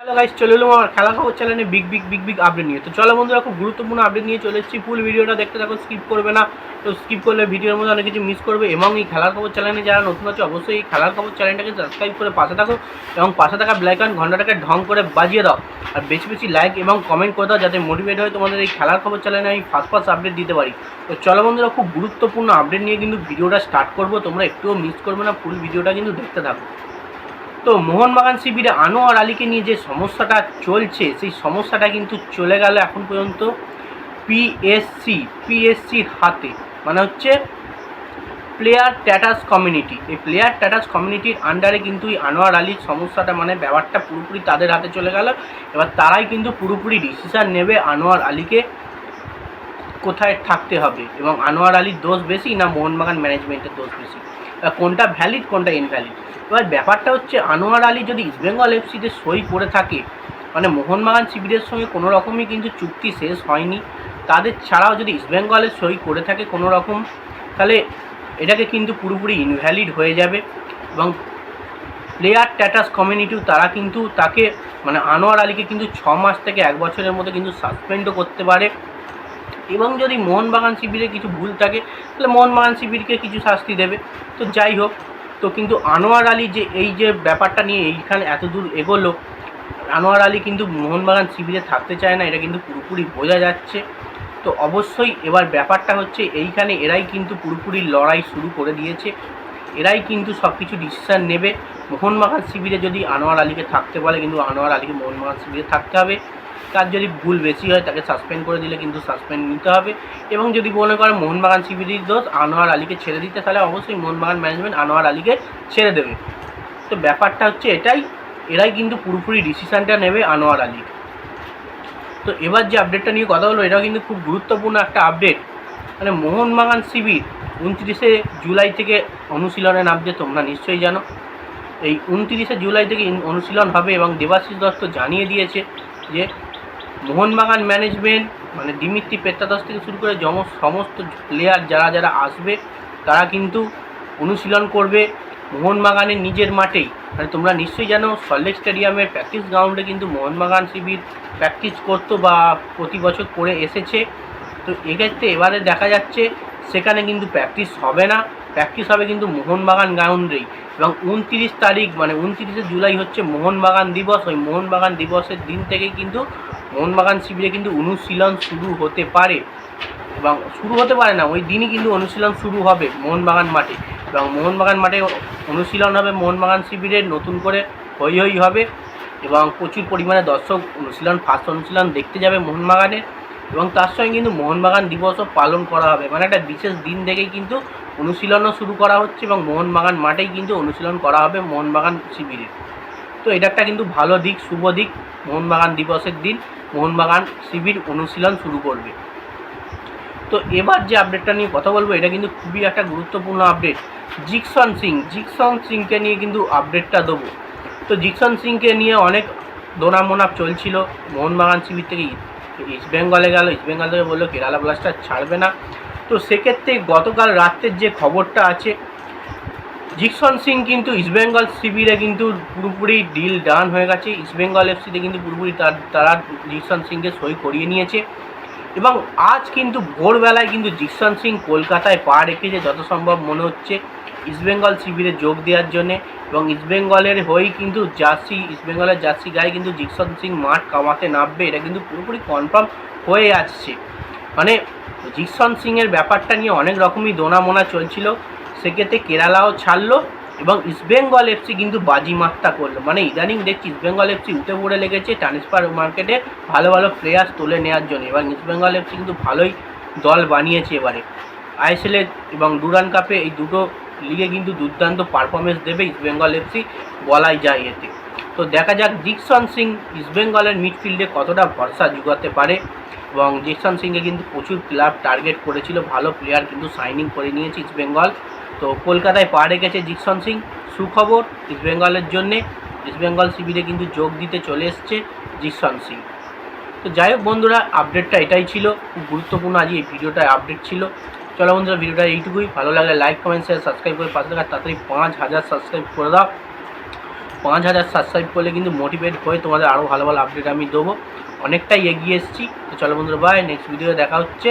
Hello guys চলে এলাম আমার খেলা খবর চ্যানেলে big big big big update নিয়ে। তো চলো বন্ধুরা, খুব গুরুত্বপূর্ণ আপডেট নিয়ে চলে এসেছি। ফুল ভিডিওটা দেখতে থাকো স্কিপ করবে না। তো স্কিপ করলে ভিডিওর মধ্যে অনেক কিছু মিস করবে। এবং এই খেলার খবর চ্যানেলে যারা নতুন আছে, অবশ্যই এই খেলার খবর চ্যানেলটাকে সাবস্ক্রাইব করে পাশে থাকো এবং পাশে থাকা ব্ল্যাক ঘন্টাটাকে ঢং করে বাজিয়ে দাও। আর বেশি বেশি লাইক এবং কমেন্ট করে দাও যাতে মোটিভেট হয় তোমাদের এই খেলার খবর চ্যানেলে আমি ফার্স্ট ফার্স্ট আপডেট দিতে পারি। তো চলো বন্ধুরা, খুব গুরুত্বপূর্ণ আপডেট নিয়ে কিন্তু ভিডিওটা স্টার্ট করব। তোমরা একটুও মিস করবে না ফুল ভিডিওটা কিন্তু দেখতে থাকো। তো মোহনবাগান শিবিরে আনোয়ার আলীকে নিয়ে যে সমস্যাটা চলছে, সেই সমস্যাটা কিন্তু চলে গেল এখন পর্যন্ত পিএসসি পিএসসির হাতে। মানে হচ্ছে প্লেয়ার ট্যাটাস কমিউনিটি এই প্লেয়ার ট্যাটাস কমিউনিটির আন্ডারে কিন্তু এই আনোয়ার আলীর সমস্যাটা মানে ব্যাপারটা পুরোপুরি তাদের হাতে চলে গেল। এবার তারাই কিন্তু পুরোপুরি ডিসিশান নেবে আনোয়ার আলীকে কোথায় থাকতে হবে। এবং আনোয়ার আলীর দোষ বেশি না মোহনবাগান ম্যানেজমেন্টের দোষ বেশি। কোনটা ভ্যালিড কোনটা ইনভ্যালিড এবার ব্যাপারটা হচ্ছে, আনোয়ার আলী যদি ইস্টবেঙ্গল এফসিতে সই করে থাকে মানে মোহনবাগান শিবিরের সঙ্গে কোনো রকমই কিন্তু চুক্তি শেষ হয়নি। তাদের ছাড়াও যদি ইস্টবেঙ্গলে সই করে থাকে কোনো রকম, তাহলে এটাকে কিন্তু পুরোপুরি ইনভ্যালিড হয়ে যাবে। এবং প্লেয়ার স্ট্যাটাস কমিউনিটিও তারা কিন্তু তাকে মানে আনোয়ার আলীকে কিন্তু ছ মাস থেকে এক বছরের মধ্যে কিন্তু সাসপেন্ডও করতে পারে। এবং যদি মোহনবাগান শিবিরে কিছু ভুল থাকে, তাহলে মোহনবাগান শিবিরকে কিছু শাস্তি দেবে। তো যাই হোক, তো কিন্তু আনোয়ার আলী যে, এই যে ব্যাপারটা নিয়ে এইখানে এত দূর এগোলো, আনোয়ার আলী কিন্তু মোহনবাগান শিবিরে থাকতে চায় না, এটা কিন্তু পুরোপুরি বোঝা যাচ্ছে। তো অবশ্যই এবার ব্যাপারটা হচ্ছে, এইখানে এরাই কিন্তু পুরোপুরি লড়াই শুরু করে দিয়েছে। এরাই কিন্তু সব কিছু ডিসিশান নেবে। মোহনবাগান শিবিরে যদি আনোয়ার আলীকে থাকতে বলে, কিন্তু আনোয়ার আলীকে মোহনবাগান শিবিরে থাকতে হবে। তার যদি ভুল বেশি হয় তাকে সাসপেন্ড করে দিলে কিন্তু সাসপেন্ড নিতে হবে। এবং যদি মনে করে মোহনবাগান শিবিরের দোষ আনোয়ার আলীকে ছেড়ে দিতে, তাহলে অবশ্যই মোহনবাগান ম্যানেজমেন্ট আনোয়ার আলীকে ছেড়ে দেবে। তো ব্যাপারটা হচ্ছে এটাই, এরাই কিন্তু পুরোপুরি ডিসিশানটা নেবে আনোয়ার আলী। তো এবার যে আপডেটটা নিয়ে কথা হলো এটাও কিন্তু খুব গুরুত্বপূর্ণ একটা আপডেট মানে মোহনবাগান শিবির উনত্রিশে জুলাই থেকে অনুশীলনে নামছে তোমরা নিশ্চয়ই জানো। এই উনত্রিশে জুলাই থেকে অনুশীলন হবে এবং দেবাশিস দত্ত জানিয়ে দিয়েছে যে মোহনবাগান ম্যানেজমেন্ট মানে দিমিত্রি পেত্তাদাস থেকে শুরু করে যম সমস্ত প্লেয়ার যারা যারা আসবে, তারা কিন্তু অনুশীলন করবে মোহনবাগানের নিজের মাঠেই। মানে তোমরা নিশ্চয়ই জানো সল্লেক স্টেডিয়ামের প্র্যাকটিস গ্রাউন্ডে কিন্তু মোহনবাগান শিবির প্র্যাকটিস করতো বা প্রতি বছর করে এসেছে। তো এক্ষেত্রে এবারে দেখা যাচ্ছে, সেখানে কিন্তু প্র্যাকটিস হবে না। প্র্যাকটিস হবে কিন্তু মোহনবাগান গ্রাউন্ডেই। এবং উনতিরিশ তারিখ মানে উনতিরিশে জুলাই হচ্ছে মোহনবাগান দিবস। ওই মোহনবাগান দিবসের দিন থেকেই কিন্তু মোহনবাগান শিবিরে কিন্তু অনুশীলন শুরু হতে পারে এবং শুরু হতে পারে না, ওই দিনই কিন্তু অনুশীলন শুরু হবে মোহনবাগান মাঠে। এবং মোহনবাগান মাঠে অনুশীলন হবে, মোহনবাগান শিবিরের নতুন করে হই হই হবে এবং প্রচুর পরিমাণে দর্শক অনুশীলন, ফার্স্ট অনুশীলন দেখতে যাবে মোহনবাগানের এবং তার সঙ্গে কিন্তু মোহনবাগান দিবসও পালন করা হবে। মানে একটা বিশেষ দিন থেকেই কিন্তু অনুশীলনও শুরু করা হচ্ছে এবং মোহনবাগান মাঠেই কিন্তু অনুশীলন করা হবে মোহনবাগান শিবিরে। তো এটা একটা কিন্তু ভালো দিক, শুভ দিক, মোহনবাগান দিবসের দিন। মোহনবাগান শিবির অনুশীলন শুরু করবে। তো এবার যে আপডেটটা নিয়ে কথা বলব, এটা কিন্তু খুবই একটা গুরুত্বপূর্ণ আপডেট জিকসন সিং, জিকসন সিংকে নিয়ে কিন্তু আপডেটটা দেবো। তো জিকসন সিংকে নিয়ে অনেক দোনামোনাপ চলছিল। মোহনবাগান শিবির থেকে ইস্ট বেঙ্গলে গেল ইস্ট বেঙ্গল থেকে বলল, কেরালা ব্লাস্টার ছাড়বে না। তো সেক্ষেত্রে গতকাল রাত্রের যে খবরটা আছে জিকসন সিং কিন্তু ইস্টবেঙ্গল শিবিরে কিন্তু পুরোপুরি ডিল ডান হয়ে গেছে। ইস্টবেঙ্গল এফসিতে কিন্তু পুরোপুরি তার, তারা জিকসন সিংকে সই করিয়ে নিয়েছে। এবং আজ কিন্তু ভোরবেলায় কিন্তু জিকসন সিং কলকাতায় পা রেখেছে যত সম্ভব মনে হচ্ছে ইস্টবেঙ্গল শিবিরে যোগ দেওয়ার জন্যে। এবং ইস্টবেঙ্গলের হয়েই কিন্তু জার্সি ইস্টবেঙ্গলের জার্সি গায়ে কিন্তু জিকসন সিং মাঠ কামাতে নামবে, এটা কিন্তু পুরোপুরি কনফার্ম হয়ে আসছে। মানে জিকসন সিংয়ের ব্যাপারটা নিয়ে অনেক রকমই দোনামোনা চলছিল। সেক্ষেত্রে কেরালাও ছাড়লো এবং ইস্টবেঙ্গল এফসি কিন্তু বাজি মাত্রা করল। মানে ইদানিং দেখছি ইস্টবেঙ্গল এফসি উঠে পড়ে লেগেছে ট্রান্সফার মার্কেটে ভালো ভালো প্লেয়ার্স তুলে নেওয়ার জন্য এবং ইস্টবেঙ্গল এফসি কিন্তু ভালোই দল বানিয়েছে এবারে। আইএসএলে এবং ডুরান কাপে এই দুটো লিগে কিন্তু দুর্দান্ত পারফরমেন্স দেবে ইস্টবেঙ্গল এফসি, বলাই যায় এতে। তো দেখা যাক, জিকসন সিং ইস্টবেঙ্গলের মিডফিল্ডে কতটা ভরসা জোগাতে পারে। এবং জিকসন সিংকে কিন্তু প্রচুর ক্লাব টার্গেট করেছিল, ভালো প্লেয়ার কিন্তু সাইনিং করে নিয়েছে ইস্টবেঙ্গল তো কলকাতায় পা রেখেছে জিকসন সিং, সুখবর ইস্টবেঙ্গলের জন্যে। ইস্টবেঙ্গল শিবিরে কিন্তু যোগ দিতে চলে এসছে জিকসন সিং। তো যাই হোক বন্ধুরা আপডেটটা এটাই ছিল। খুব গুরুত্বপূর্ণ আজ এই ভিডিওটায় আপডেট ছিল। চলো বন্ধুরা, ভিডিওটা এইটুকুই। ভালো লাগলে লাইক কমেন্ট শেয়ার সাবস্ক্রাইব করে পাশে থাকা তাড়াতাড়ি পাঁচ হাজার সাবস্ক্রাইব করে দাও। পাঁচ হাজার সাবস্ক্রাইব করলে কিন্তু মোটিভেট হয়ে তোমাদের আরও ভালো ভালো আপডেট আমি দেবো। অনেকটাই এগিয়ে এসেছি। তো চলো বন্ধুরা বাই নেক্সট ভিডিও দেখা হচ্ছে।